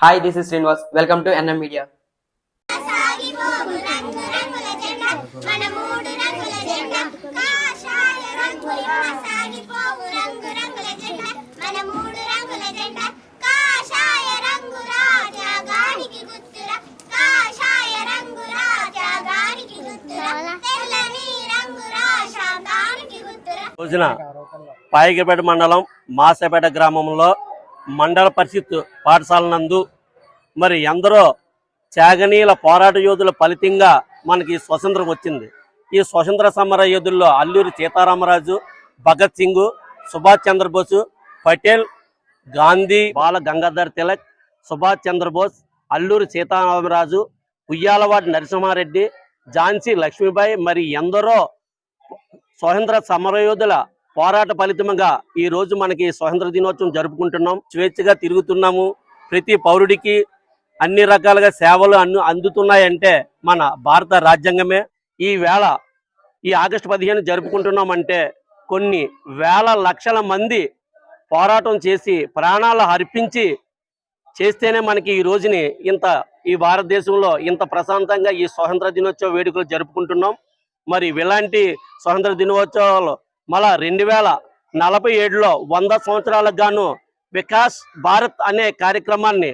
Hi, this is Srinivas. Welcome to NM Media. సాగిపోవు రంగు రంగుల జెండా మన మూడు రంగుల జెండా కాషాయ రంగుల సాగిపోవు రంగు రంగుల జెండా మన మూడు రంగుల జెండా కాషాయ రంగు రాజా గానికి గుర్తురా కాషాయ రంగు రాజా గానికి గుర్తురా తెల్లని రంగు రాజా గానికి గుర్తురా రోజున పాయగిరిపేట మండలం మాసేపేట గ్రామంలో మండల పరిషత్ పాఠశాల నందు మరి ఎందరో త్యాగనీయుల పోరాట యోధుల ఫలితంగా మనకి స్వతంత్రం వచ్చింది. ఈ స్వతంత్ర సమర యోధుల్లో అల్లూరి సీతారామరాజు భగత్ సింగ్ సుభాష్ చంద్రబోసు పటేల్ గాంధీ బాల గంగాధర్ తిలక్ సుభాష్ చంద్రబోస్ అల్లూరి సీతారామరాజు ఉయ్యాలవాడి నరసింహారెడ్డి ఝాన్సీ లక్ష్మీబాయి మరి ఎందరో స్వతంత్ర సమరయోధుల పోరాట ఫలితంగా ఈ రోజు మనకి స్వతంత్ర దినోత్సవం జరుపుకుంటున్నాం. స్వేచ్ఛగా తిరుగుతున్నాము. ప్రతి పౌరుడికి అన్ని రకాలుగా సేవలు అన్ను అందుతున్నాయంటే మన భారత రాజ్యాంగమే. ఈ వేళ ఈ ఆగస్టు పదిహేను జరుపుకుంటున్నామంటే కొన్ని వేల లక్షల మంది పోరాటం చేసి ప్రాణాలు అర్పించి చేస్తేనే మనకి ఈ రోజుని ఇంత ఈ భారతదేశంలో ఇంత ప్రశాంతంగా ఈ స్వతంత్ర దినోత్సవ వేడుకలు జరుపుకుంటున్నాం. మరి ఇలాంటి స్వతంత్ర దినోత్సవాలు మళ్ళా రెండు వేల నలభై ఏడులో వంద సంవత్సరాలకు గాను వికాస్ భారత్ అనే కార్యక్రమాన్ని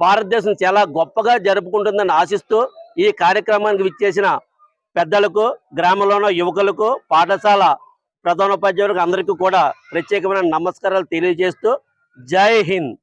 భారతదేశం చాలా గొప్పగా జరుపుకుంటుందని ఆశిస్తూ ఈ కార్యక్రమానికి విచ్చేసిన పెద్దలకు గ్రామంలోనూ యువకులకు పాఠశాల ప్రధానోపాధ్యాయులకు అందరికీ కూడా ప్రత్యేకమైన నమస్కారాలు తెలియజేస్తూ జై హింద్.